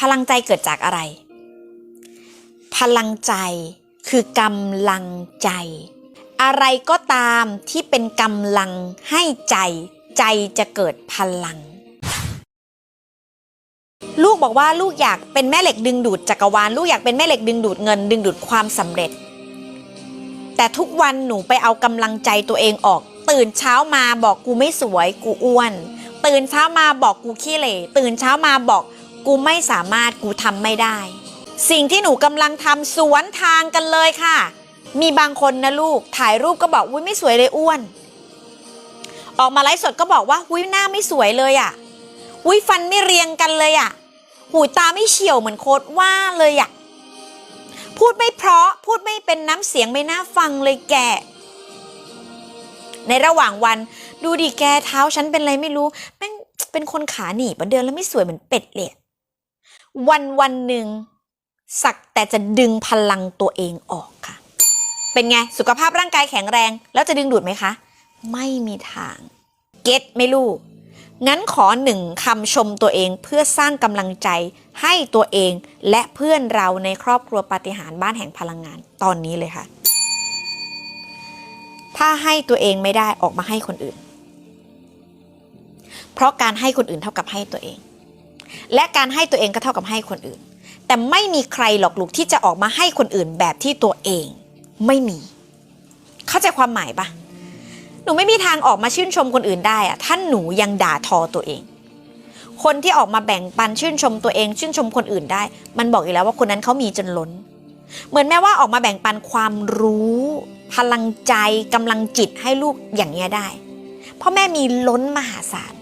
พลังใจเกิดจากอะไร พลังใจคือกำลังใจ อะไรก็ตามที่เป็นกำลังให้ใจ ใจจะเกิดพลัง ลูกบอกว่าลูกอยากเป็นแม่เหล็กดึงดูดจักรวาลลูกอยากเป็นแม่เหล็กดึงดูดเงิน ดึงดูดความสำเร็จ แต่ทุกวันหนูไปเอากำลังใจตัวเองออก ตื่นเช้ามาบอกกูไม่สวย กูอ้วน ตื่นเช้ามาบอกกูขี้เหร่ตื่นเช้ามาบอก กูไม่สามารถกูทำไม่ได้ สิ่งที่หนูกำลังทำสวนทางกันเลยค่ะ มีบางคนนะลูกถ่ายรูปก็บอกอุ้ยไม่สวยเลยอ้วน ออกมาไลฟ์สดก็บอกว่าอุ้ยหน้าไม่สวยเลยอะ่ะอุ้ยฟันไม่เรียงกันเลยอะ่ะ หูตาไม่เฉียวเหมือนโค้ดว่าเลยอะ่ะพูดไม่เพราะพูดไม่เป็นน้ำเสียงไม่น่าฟังเลยแก ในระหว่างวัน ดูดิแกเท้าฉันเป็นอะไรไม่รู้แม่งเป็นคนขาหนีบเดินแล้วไม่สวยเหมือนเป็ดเลย วันวันหนึ่งสักแต่จะดึงพลังตัวเองออกค่ะ เป็นไง สุขภาพร่างกายแข็งแรง แล้วจะดึงดูดไหมคะ ไม่มีทาง เก็ตไม่ลูก งั้นขอหนึ่งคำชมตัวเองเพื่อสร้างกำลังใจให้ตัวเองและเพื่อนเราในครอบครัวปฏิหารบ้านแห่งพลังงานตอนนี้เลยค่ะ ถ้าให้ตัวเองไม่ได้ออกมาให้คนอื่น เพราะการให้คนอื่นเท่ากับให้ตัวเอง และการให้ตัวเองก็เท่ากับให้คนอื่น แต่ไม่มีใครหรอกลูกที่จะออกมาให้คนอื่นแบบที่ตัวเอง ไม่มี เข้าใจความหมายปะหนูไม่มีทางออกมาชื่นชมคนอื่นได้อะถ้านหนูยังด่าทอตัวเอง คนที่ออกมาแบ่งปันชื่นชมตัวเอง ชื่นชมคนอื่นได้ มันบอกอยู่แล้วว่าคนนั้นเขามีจนล้น เหมือนแม่ว่าออกมาแบ่งปันความรู้ พลังใจกำลังจิตให้ลูกอย่างเงี้ยได้ เพราะแม่มีล้นมหาศาล